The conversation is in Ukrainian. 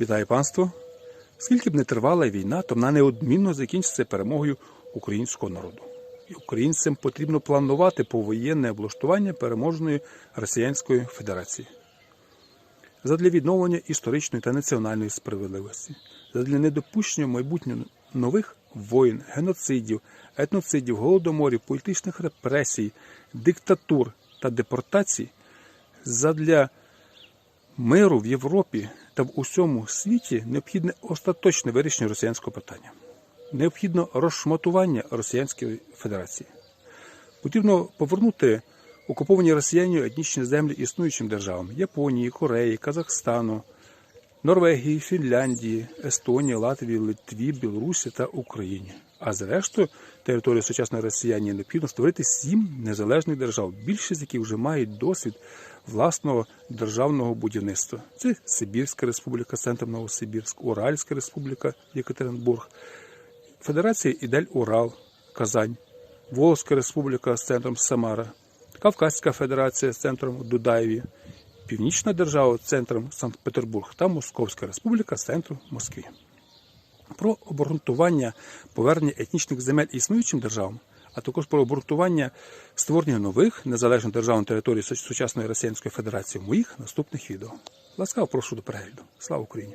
Вітаю панство! Скільки б не тривала війна, то вона неодмінно закінчиться перемогою українського народу. І українцям потрібно планувати повоєнне облаштування переможної Росіянської Федерації. Задля відновлення історичної та національної справедливості, задля недопущення майбутнього нових воїн, геноцидів, етноцидів, голодоморів, політичних репресій, диктатур та депортацій, задля миру в Європі та в усьому світі необхідне остаточне вирішення росіянського питання. Необхідно розшматування Росіянської Федерації. Потрібно повернути окуповані росіянами етнічні землі існуючим державам Японії, Кореї, Казахстану, Норвегії, Фінляндії, Естонії, Латвії, Литві, Білорусі та Україні. А зрештою, територію сучасної Росіяни необхідно створити сім незалежних держав, більшість з яких вже мають досвід власного державного будівництва. Це Сибірська республіка, центром Новосибірськ, Уральська республіка, Єкатеринбург, Федерація Ідель Урал, Казань, Волзька республіка з центром Самара, Кавказька Федерація з центром Дудаєві, Північна держава центром Санкт-Петербург та Московська республіка центром Москві. Про обґрунтування повернення етнічних земель існуючим державам, а також про обґрунтування створення нових незалежних держав на території сучасної Російської Федерації в моїх наступних відео. Ласкаво прошу до перегляду. Слава Україні!